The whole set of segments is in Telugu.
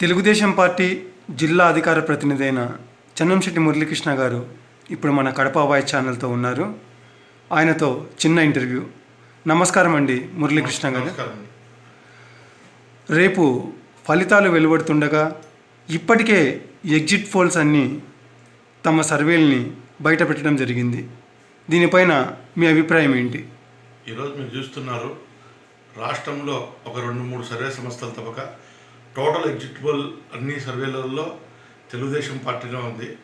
తెలుగుదేశం పార్టీ జిల్లా అధికార ప్రతినిధి అయిన చన్నంశెట్టి మురళీకృష్ణ గారు ఇప్పుడు మన కడప వాయిస్ ఛానల్తో ఉన్నారు. ఆయనతో చిన్న ఇంటర్వ్యూ. నమస్కారం అండి మురళీకృష్ణ గారు. రేపు ఫలితాలు వెలువడుతుండగా ఇప్పటికే ఎగ్జిట్ పోల్స్ అన్నీ తమ సర్వేల్ని బయట పెట్టడం జరిగింది. దీనిపైన మీ అభిప్రాయం ఏంటి? ఈరోజు మీరు చూస్తున్నారు రాష్ట్రంలో ఒక రెండు మూడు సర్వే సంస్థలు తప్పక టోటల్ ఎగ్జిక్యూటిబుల్ అన్ని సర్వేలలో తెలుగుదేశం పార్టీనే ఉంది.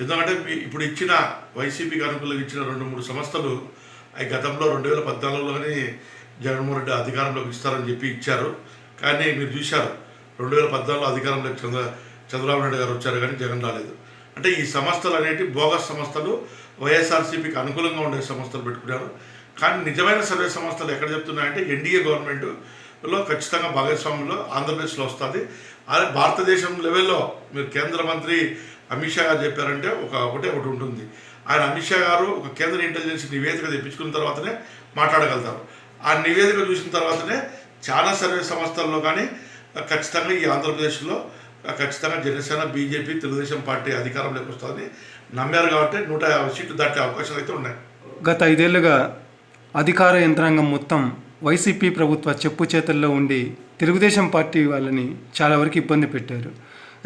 ఎందుకంటే మీ- ఇప్పుడు ఇచ్చిన వైసీపీకి అనుకూలంగా ఇచ్చిన రెండు మూడు సంస్థలు అవి గతంలో రెండు వేల పద్నాలుగులోనే జగన్మోహన్ రెడ్డి అధికారంలోకి ఇస్తారని చెప్పి ఇచ్చారు. కానీ మీరు చూశారు రెండు వేల పద్నాలుగులో అధికారంలోకి చంద్ర చంద్రబాబు నాయుడు గారు వచ్చారు కానీ జగన్ రాలేదు. అంటే ఈ సంస్థలు అనేవి బోగస్ సంస్థలు వైఎస్ఆర్సీపీకి అనుకూలంగా ఉండే సంస్థలు పెట్టుకున్నారు. కానీ నిజమైన సర్వే సంస్థలు ఎక్కడ చెప్తున్నాయంటే ఎన్డీఏ గవర్నమెంట్ లో ఖచ్చితంగా భాగస్వామ్యంలో ఆంధ్రప్రదేశ్లో వస్తుంది. అదే భారతదేశం లెవెల్లో మీరు కేంద్ర మంత్రి అమిత్ షా గారు చెప్పారంటే ఒక ఒకటే ఒకటి ఉంటుంది. ఆయన అమిత్ షా గారు ఒక కేంద్ర ఇంటెలిజెన్స్ నివేదిక తెప్పించుకున్న తర్వాతనే మాట్లాడగలుగుతారు. ఆ నివేదిక చూసిన తర్వాతనే చాలా సర్వే సంస్థల్లో కానీ ఖచ్చితంగా ఈ ఆంధ్రప్రదేశ్లో ఖచ్చితంగా జనసేన బీజేపీ తెలుగుదేశం పార్టీ అధికారంలోకి వస్తుందని నమ్మారు కాబట్టి నూట యాభై సీట్లు దాటే అవకాశాలు అయితే ఉన్నాయి. గత ఐదేళ్ళుగా అధికార యంత్రాంగం మొత్తం వైసీపీ ప్రభుత్వ చెప్పు చేతల్లో ఉండి తెలుగుదేశం పార్టీ వాళ్ళని చాలా వరకు ఇబ్బంది పెట్టారు.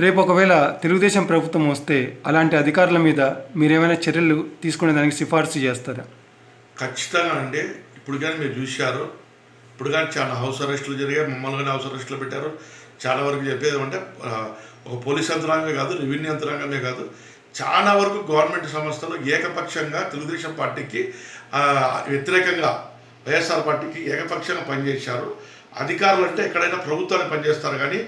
రేపు ఒకవేళ తెలుగుదేశం ప్రభుత్వం వస్తే అలాంటి అధికారుల మీద మీరేమైనా చర్యలు తీసుకునే దానికి సిఫార్సు చేస్తారా? ఖచ్చితంగా అండి. ఇప్పుడు కానీ మీరు చూశారు. ఇప్పుడు కానీ చాలా హౌస్ అరెస్టులు జరిగాయి. మమ్మల్ని కానీ హౌస్ అరెస్టులు పెట్టారు. చాలా వరకు చెప్పేది అంటే ఒక పోలీస్ యంత్రాంగమే కాదు రెవెన్యూ యంత్రాంగమే కాదు. చాలా వరకు గవర్నమెంట్ సంస్థలు ఏకపక్షంగా తెలుగుదేశం పార్టీకి వ్యతిరేకంగా వైఎస్ఆర్ పార్టీకి ఏకపక్షంగా పనిచేశారు. అధికారులు అంటే ఎక్కడైనా ప్రభుత్వాన్ని పనిచేస్తారు కానీ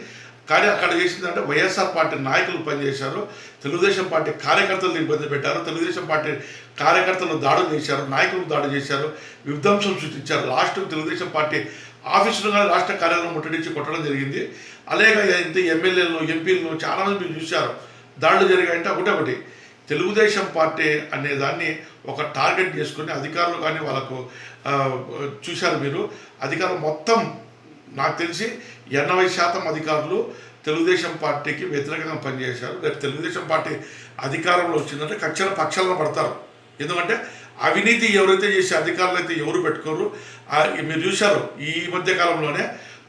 కానీ అక్కడ చేసిందంటే వైఎస్ఆర్ పార్టీ నాయకులు పనిచేశారు. తెలుగుదేశం పార్టీ కార్యకర్తలు ఇబ్బంది పెట్టారు తెలుగుదేశం పార్టీ కార్యకర్తలు దాడులు చేశారు నాయకులు దాడి చేశారు విధ్వంసం సృష్టించారు. లాస్ట్ తెలుగుదేశం పార్టీ ఆఫీసులు కానీ రాష్ట్ర కార్యాలయం ముట్టడించి కొట్టడం జరిగింది. అలాగే ఇంత ఎమ్మెల్యేలను ఎంపీలను చాలామంది మీరు చూశారు. దాడులు జరిగాయంటే ఒకటే ఒకటి. తెలుగుదేశం పార్టీ అనేదాన్ని ఒక టార్గెట్ చేసుకుని అధికారులు కానీ వాళ్ళకు చూశారు మీరు. అధికారులు మొత్తం నాకు తెలిసి ఎనభై శాతం అధికారులు తెలుగుదేశం పార్టీకి వ్యతిరేకంగా పనిచేశారు. రేపు తెలుగుదేశం పార్టీ అధికారంలో వచ్చిందంటే ఖచ్చితంగా పక్షాలను పడతారు. ఎందుకంటే అవినీతి ఎవరైతే చేసే అధికారులు అయితే ఎవరు పెట్టుకోరు. మీరు చూశారు ఈ మధ్య కాలంలోనే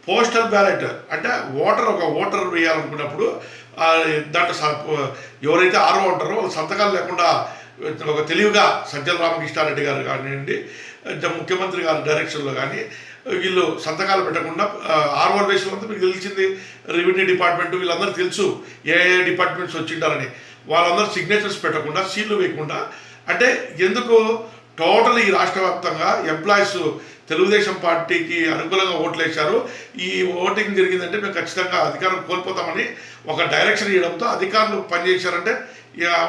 పోస్టల్ బ్యాలెట్ అంటే ఓటర్ ఒక ఓటర్ వేయాలనుకున్నప్పుడు దాంట్లో ఎవరైతే ఆరో ఉంటారో వాళ్ళు సంతకాలు లేకుండా ఒక తెలివిగా సజ్జల రామకృష్ణారెడ్డి గారు కానివ్వండి ముఖ్యమంత్రి గారి డైరెక్షన్లో కానీ వీళ్ళు సంతకాలు పెట్టకుండా ఆర్వర్ బేస్లో అంతా మీకు తెలిసింది రెవెన్యూ డిపార్ట్మెంట్ వీళ్ళందరూ తెలుసు ఏ ఏ డిపార్ట్మెంట్స్ వచ్చింటారని వాళ్ళందరూ సిగ్నేచర్స్ పెట్టకుండా సీట్లు వేయకుండా అంటే ఎందుకు టోటల్ ఈ రాష్ట్ర వ్యాప్తంగా ఎంప్లాయీస్ తెలుగుదేశం పార్టీకి అనుకూలంగా ఓట్లు వేశారు ఈ ఓటింగ్ జరిగిందంటే మేము ఖచ్చితంగా అధికారం కోల్పోతామని ఒక డైరెక్షన్ ఇవ్వడంతో అధికారులు పనిచేశారంటే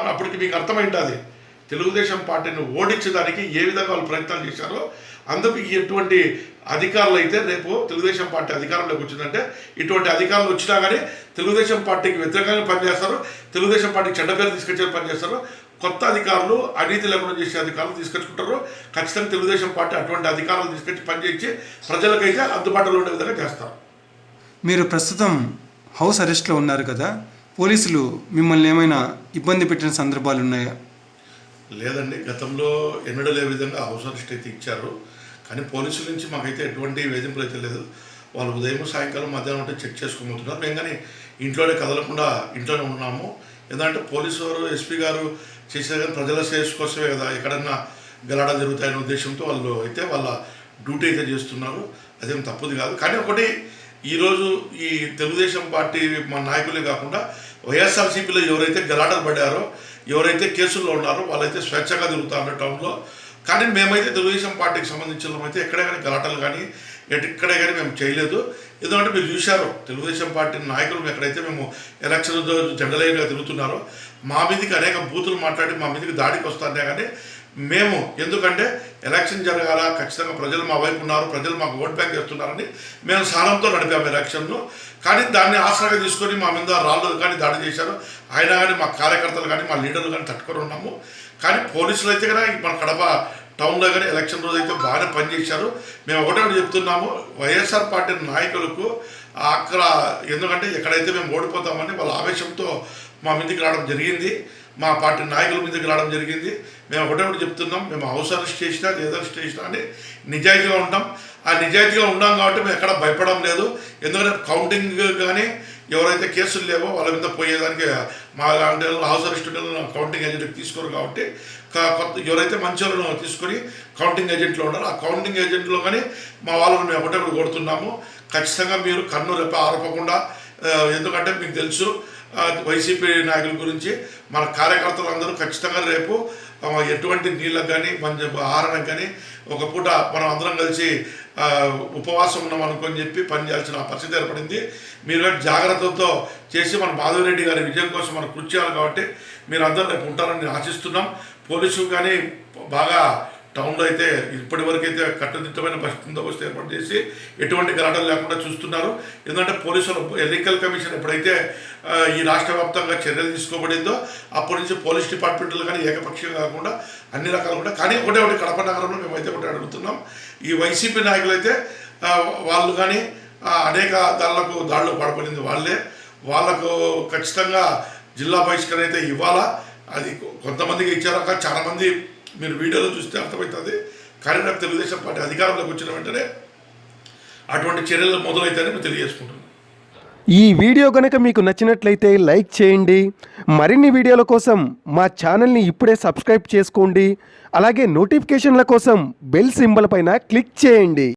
అప్పటికి మీకు అర్థమైంటుంది తెలుగుదేశం పార్టీని ఓడించడానికి ఏ విధంగా వాళ్ళు ప్రయత్నాలు చేశారో అందుకు ఎటువంటి అధికారులు అయితే రేపు తెలుగుదేశం పార్టీ అధికారంలోకి వచ్చిందంటే ఇటువంటి అధికారులు వచ్చినా కానీ తెలుగుదేశం పార్టీకి వ్యతిరేకంగా పనిచేస్తారు తెలుగుదేశం పార్టీకి చెడ్డ పేరు తీసుకొచ్చే పనిచేస్తారు కొత్త అధికారులు అవినీతి లేకుండా చేసే అధికారులు తీసుకొచ్చుకుంటారు. ఖచ్చితంగా తెలుగుదేశం పార్టీ అటువంటి అధికారులు తీసుకొచ్చి పనిచేసి ప్రజలకైతే అందుబాటులో ఉండే విధంగా చేస్తారు. మీరు ప్రస్తుతం హౌస్ అరెస్ట్లో ఉన్నారు కదా పోలీసులు మిమ్మల్ని ఏమైనా ఇబ్బంది పెట్టిన సందర్భాలు ఉన్నాయా? లేదండి గతంలో ఎన్నడలే విధంగా హౌస్ అరెస్ట్ అయితే ఇచ్చారు కానీ పోలీసుల నుంచి మాకైతే ఎటువంటి వేధింపులు అయితే లేదు. వాళ్ళు ఉదయం సాయంకాలం మధ్యాహ్నం ఉంటే చెక్ చేసుకోబోతున్నారు మేము కానీ ఇంట్లోనే కదలకుండా ఇంట్లోనే ఉన్నాము. ఎందుకంటే పోలీసు వారు ఎస్పీ గారు చేసేది కానీ ప్రజల శ్రేయస్ కోసమే కదా ఎక్కడన్నా గలాడ జరుగుతాయనే ఉద్దేశంతో వాళ్ళు అయితే వాళ్ళ డ్యూటీ అయితే చేస్తున్నారు అదేం తప్పుది కాదు. కానీ ఒకటి ఈరోజు ఈ తెలుగుదేశం పార్టీ మా నాయకులే కాకుండా వైఎస్ఆర్సీపీలో ఎవరైతే గలాటలు పడ్డారో ఎవరైతే కేసుల్లో ఉన్నారో వాళ్ళైతే స్వేచ్ఛగా తిరుగుతారు టౌన్లో. కానీ మేమైతే తెలుగుదేశం పార్టీకి సంబంధించిన ఎక్కడే కానీ గలాటలు కానీ ఎటు- ఎక్కడే కానీ మేము చేయలేదు. ఎందుకంటే మీరు చూశారు తెలుగుదేశం పార్టీ నాయకులు ఎక్కడైతే మేము ఎలక్షన్ జెండలైన్గా తిరుగుతున్నారో మా మీదకి అనేక బూతులు మాట్లాడి మా మీదకి దాడికి వస్తానే కానీ మేము ఎందుకంటే ఎలక్షన్ జరగాల ఖచ్చితంగా ప్రజలు మా వైపు ఉన్నారు ప్రజలు మాకు ఓట్ బ్యాంక్ చేస్తున్నారని మేము సారంతో నడిపాము ఎలక్షన్ను కానీ దాన్ని ఆసరాగా తీసుకొని మా మీద రాళ్ళు కానీ దాడి చేశారు. అయినా కానీ మా కార్యకర్తలు కానీ మా లీడర్లు కానీ తట్టుకొని ఉన్నాము. కానీ పోలీసులు అయితే కానీ మన కడప టౌన్లో కానీ ఎలక్షన్ రోజు అయితే బాగానే పనిచేశారు. మేము ఒకటే ఒకటి చెప్తున్నాము వైఎస్ఆర్ పార్టీ నాయకులకు అక్కడ ఎందుకంటే ఎక్కడైతే మేము ఓడిపోతామని వాళ్ళ ఆవేశంతో మా మీదకి రావడం జరిగింది. మా పార్టీ నాయకుల మీదకి రావడం జరిగింది. మేము ఒకటే ఒకటి చెప్తున్నాం. మేము హౌస్ అరెస్ట్ చేసినా లేదా అరెస్ట్ చేసినా అని నిజాయితీగా ఉంటాం. ఆ నిజాయితీగా ఉన్నాం కాబట్టి మేము ఎక్కడ భయపడడం లేదు. ఎందుకంటే కౌంటింగ్ కానీ ఎవరైతే కేసులు లేవో వాళ్ళ మీద పోయేదానికి మా లాంటి వాళ్ళు హౌస్ అరెస్ట్ కౌంటింగ్ ఏజెంట్ తీసుకోరు కాబట్టి కొత్త ఎవరైతే మంచి వాళ్ళను తీసుకొని కౌంటింగ్ ఏజెంట్లో ఉన్నారో ఆ కౌంటింగ్ ఏజెంట్లో కానీ మా వాళ్ళని మేము ఒకటే ఒకటి కొడుతున్నాము. ఖచ్చితంగా మీరు కన్ను రెప్ప ఆరపకుండా ఎందుకంటే మీకు తెలుసు వైసీపీ నాయకుల గురించి మన కార్యకర్తలు అందరూ ఖచ్చితంగా రేపు ఎటువంటి నీళ్ళకు కానీ మంచి ఆహారానికి కానీ ఒక పూట మనం అందరం కలిసి ఉపవాసం ఉన్నాం అనుకొని చెప్పి పనిచేయాల్సిన పరిస్థితి ఏర్పడింది. మీరు జాగ్రత్తతో చేసి మన మాధవరెడ్డి గారి విజయం కోసం మనం కృషి చేయాలి కాబట్టి మీరు అందరూ రేపు ఉంటారని నేను ఆశిస్తున్నాం. పోలీసులు కానీ బాగా టౌన్లో అయితే ఇప్పటి వరకు అయితే కట్టుదిట్టమైన బందోబస్తు ఏర్పాటు చేసి ఎటువంటి గలాటలు లేకుండా చూస్తున్నారు. ఎందుకంటే పోలీసులు ఎన్నికల కమిషన్ ఎప్పుడైతే ఈ రాష్ట్ర వ్యాప్తంగా చర్యలు తీసుకోబడిందో అప్పటి నుంచి పోలీస్ డిపార్ట్మెంట్లు కానీ ఏకపక్షంగా కాకుండా అన్ని రకాలు కూడా కానీ ఒకటే ఒకటి కడప నగరంలో మేమైతే ఒకటి అడుగుతున్నాం. ఈ వైసీపీ నాయకులు అయితే వాళ్ళు కానీ అనేక దాళ్ళకు దాడులు పడబడింది వాళ్ళే. వాళ్ళకు ఖచ్చితంగా జిల్లా బహిష్కరణ అయితే ఇవ్వాలా? అది కొంతమందికి ఇచ్చారు అక్కడ చాలామంది మీరు వీడియోలో చూస్తే అర్థమవుతుంది. కానీ నాకు తెలుగుదేశం పార్టీ అధికారంలోకి వచ్చిన వెంటనే అటువంటి చర్యలు మొదలవుతాయని మేము తెలియజేసుకుంటున్నాం. ఈ వీడియో కనుక మీకు నచ్చినట్లయితే లైక్ చేయండి. మరిన్ని వీడియోల కోసం మా ఛానల్ని ఇప్పుడే సబ్స్క్రైబ్ చేసుకోండి. అలాగే నోటిఫికేషన్ల కోసం బెల్ సింబల్ పైన క్లిక్ చేయండి.